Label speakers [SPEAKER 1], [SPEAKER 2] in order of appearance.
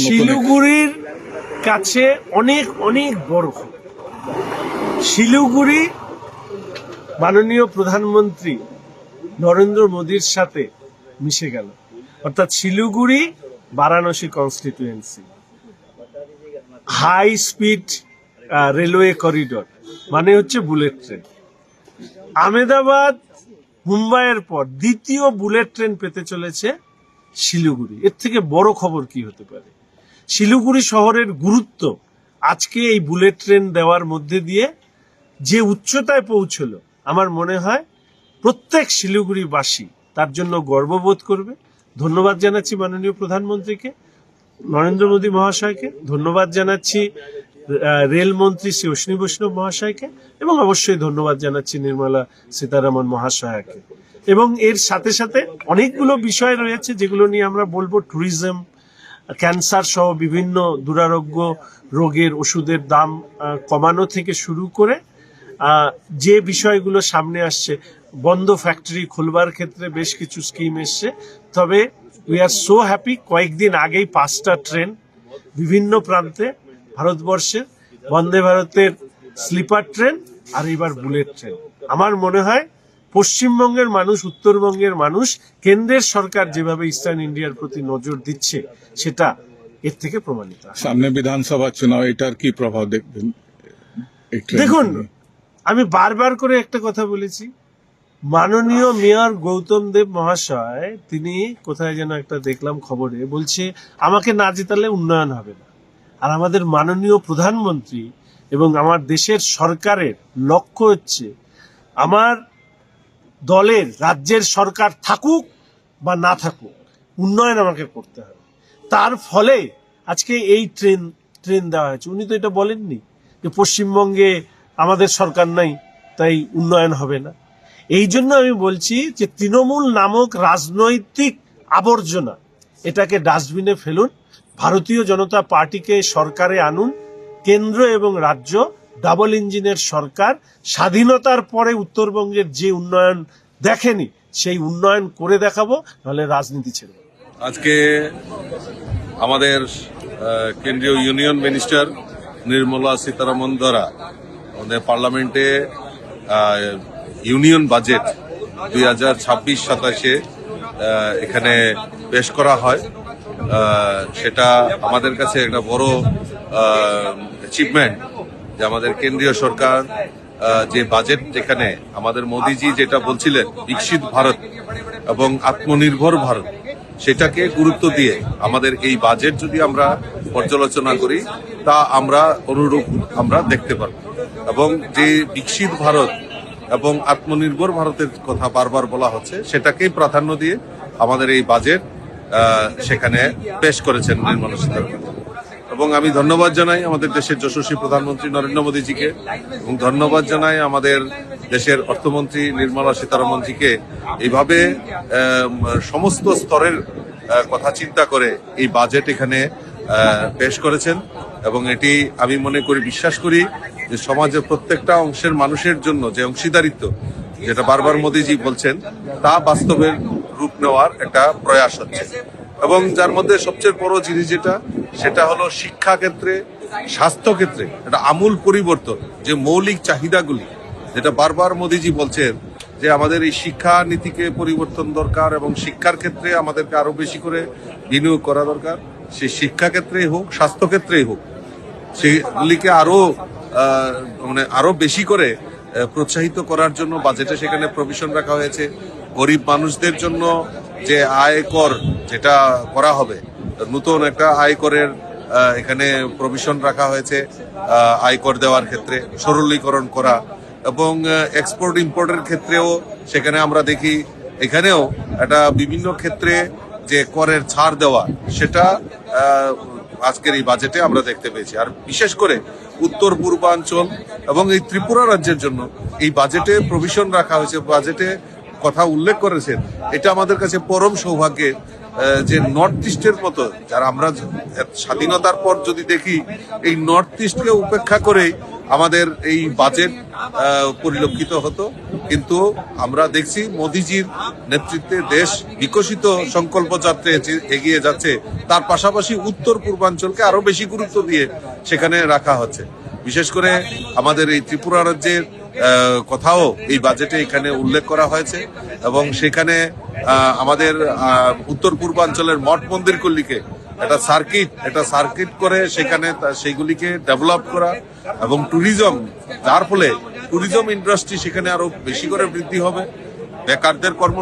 [SPEAKER 1] শিলিগুড়ির কাছে অনেক অনেক বড় শিলিগুড়ি মাননীয় প্রধানমন্ত্রী নরেন্দ্র মোদীর সাথে মিশে গেল। অর্থাৎ Siliguri Varanasi constituency high speed railway corridor মানে হচ্ছে বুলেট ট্রেন আমেদাবাদ মুম্বাইয়ের পর দ্বিতীয় বুলেট ট্রেন পেতে চলেছে শিলিগুড়ি। এর থেকে বড় খবর কি হতে পারে? শিলিগুড়ি শহরের গুরুত্ব আজকে এই বুলেট ট্রেন দেওয়ার মধ্যে দিয়ে যে উচ্চতায় পৌঁছলো, আমার মনে হয় প্রত্যেক শিলিগুড়িবাসী তার জন্য গর্ববোধ করবে। ধন্যবাদ জানাচ্ছি মাননীয় প্রধানমন্ত্রীকে, নরেন্দ্র মোদী মহাশয়কে, ধন্যবাদ জানাচ্ছি রেলমন্ত্রী শ্রী অশ্বিনী বৈষ্ণব মহাশয়কে, এবং অবশ্যই ধন্যবাদ জানাচ্ছি নির্মলা সীতারামন মহাশয়াকে। এবং এর সাথে সাথে অনেকগুলো বিষয় রয়েছে যেগুলো নিয়ে আমরা বলব ট্যুরিজম ক্যান্সার সহ বিভিন্ন দুরারোগ্য রোগের ওষুধের দাম কমানো থেকে শুরু করে যে বিষয়গুলো সামনে আসছে, বন্ধ ফ্যাক্টরি খুলবার ক্ষেত্রে বেশ কিছু স্কিম এসছে। তবে উই আর সো হ্যাপি কয়েকদিন আগেই পাঁচটা ট্রেন বিভিন্ন প্রান্তে ভারতবর্ষের, বন্দে ভারতের স্লিপার ট্রেন আর এবার বুলেট ট্রেন আমার মনে হয় পশ্চিমবঙ্গের মানুষ উত্তরবঙ্গের মানুষ কেন্দ্রের সরকার যেভাবে ইস্টার্ন ইন্ডিয়ার প্রতি নজর দিচ্ছে সেটা এর থেকে প্রমাণিত
[SPEAKER 2] সামনে বিধানসভা চুনাव এটার কি প্রভাব দেখবেন
[SPEAKER 1] দেখুন আমি বারবার করে একটা কথা বলেছি। মাননীয় মেয়র গৌতম দেব মহাশয় তিনি কোথায় যেন একটা দেখলাম খবরে বলছে আমাকে না জেতালে উন্নয়ন হবে না। আর আমাদের মাননীয় প্রধানমন্ত্রী এবং আমার দেশের সরকারের লক্ষ্য হচ্ছে আমার দলের, রাজ্যের সরকার থাকুক বা না থাকুক, উন্নয়ন আমাকে করতে হবে। তার ফলে আজকে এই ট্রেন ট্রেন দেওয়া হয়েছে। উনি তো এটা বলেননি যে পশ্চিমবঙ্গে আমাদের সরকার নাই, তাই উন্নয়ন হবে না। এই জন্য আমি বলছি যে তৃণমূল নামক রাজনৈতিক আবর্জনা, এটাকে ডাস্টবিনে ফেলুন, ভারতীয় জনতা পার্টিকে সরকারে আনুন, কেন্দ্র এবং রাজ্য ডাবল ইঞ্জিনের সরকার স্বাধীনতার পরে উত্তরবঙ্গের যে উন্নয়ন দেখেনি, সেই উন্নয়ন করে দেখাবো, নাহলে রাজনীতি ছেড়ে
[SPEAKER 3] আজকে আমাদের কেন্দ্রীয় ইউনিয়ন মিনিস্টার নির্মলা সীতারামন দ্বারা আমাদের পার্লামেন্টে ইউনিয়ন বাজেট দুই হাজার ছাব্বিশ সাতাশে এখানে পেশ করা হয়। সেটা আমাদের কাছে একটা বড় অ্যাচিভমেন্ট যে আমাদের কেন্দ্রীয় সরকার যে বাজেট এখানে আমাদের মোদিজি যেটা বলছিলেন বিকশিত ভারত এবং আত্মনির্ভর ভারত, সেটাকে গুরুত্ব দিয়ে আমাদের এই বাজেট যদি আমরা পর্যালোচনা করি, তা আমরা অনুরূপ আমরা দেখতে পারব। এবং যে বিকশিত ভারত এবং আত্মনির্ভর ভারতের কথা বারবার বলা হচ্ছে, সেটাকেই প্রাধান্য দিয়ে আমাদের এই বাজেট সেখানে পেশ করেছেন নির্মলা সীতারামন। এবং আমি ধন্যবাদ জানাই আমাদের দেশের যশস্বী প্রধানমন্ত্রী নরেন্দ্র মোদীজিকে এবং ধন্যবাদ জানাই আমাদের দেশের অর্থমন্ত্রী নির্মলা সীতারামনজিকে। এইভাবে সমস্ত স্তরের কথা চিন্তা করে এই বাজেট এখানে পেশ করেছেন এবং এটি আমি মনে করি, বিশ্বাস করি যে সমাজের প্রত্যেকটা অংশের মানুষের জন্য যে অংশীদারিত্ব যেটা বারবার মোদীজি বলছেন, তা বাস্তবের রূপ নেওয়ার একটা প্রয়াস হচ্ছে। এবং যার মধ্যে সবচেয়ে বড় জিনিস যেটা, সেটা হলো শিক্ষা ক্ষেত্রে স্বাস্থ্য ক্ষেত্রে একটা আমূল পরিবর্তন। যে মৌলিক চাহিদাগুলি, যেটা বারবার মোদিজি বলছেন, যে আমাদের এই শিক্ষা নীতিকে পরিবর্তন দরকার এবং শিক্ষার ক্ষেত্রে আমাদেরকে আরও বেশি করে বিনিয়োগ করা দরকার। সে শিক্ষা ক্ষেত্রেই হোক স্বাস্থ্য ক্ষেত্রেই হোক, সেগুলিকে আরও মানে আরও বেশি করে প্রোৎসাহিত করার জন্য বাজেটে সেখানে প্রভিশন রাখা হয়েছে। গরিব মানুষদের জন্য যে আয় কর যেটা করা হবে, নতুন একটা আয়করের এখানে প্রভিশন রাখা হয়েছে আয়কর দেওয়ার ক্ষেত্রে, সরলীকরণ করা এবং এক্সপোর্ট ইম্পোর্টের ক্ষেত্রেও সেখানে আমরা দেখি, এখানেও একটা বিভিন্ন ক্ষেত্রে যে করের ছাড় দেওয়া, সেটা আজকের এই বাজেটে আমরা দেখতে পেয়েছি। আর বিশেষ করে উত্তর পূর্বাঞ্চল এবং এই ত্রিপুরা রাজ্যের জন্য এই বাজেটে প্রভিশন রাখা হয়েছে বাজেটে কথা উল্লেখ করেছেন, এটা আমাদের কাছে পরম সৌভাগ্যের যে নর্থ ইস্টের মতো, যারা আমরা স্বাধীনতার পর যদি দেখি, এই নর্থ ইস্টকে উপেক্ষা করে আমাদের এই বাজেট পরিলক্ষিত হতো। কিন্তু আমরা দেখছি মোদিজির নেতৃত্বে দেশ বিকশিত সংকল্প যাত্রে যে- এগিয়ে যাচ্ছে, তার পাশাপাশি উত্তর পূর্বাঞ্চলকে আরও বেশি গুরুত্ব দিয়ে সেখানে রাখা হচ্ছে। বিশেষ করে আমাদের এই ত্রিপুরা রাজ্যের কথাও এই বাজেটে এখানে উল্লেখ করা হয়েছে এবং সেখানে আমাদের উত্তর পূর্বাঞ্চলের মঠ মন্দিরগুলিকে একটা সার্কিট একটা সার্কিট করে সেখানে সেইগুলিকে ডেভেলপ করা এবং ট্যুরিজম যার ফলে ট্যুরিজম ইন্ডাস্ট্রি সেখানে আরও বেশি করে বৃদ্ধি হবে। বেকারদের কর্ম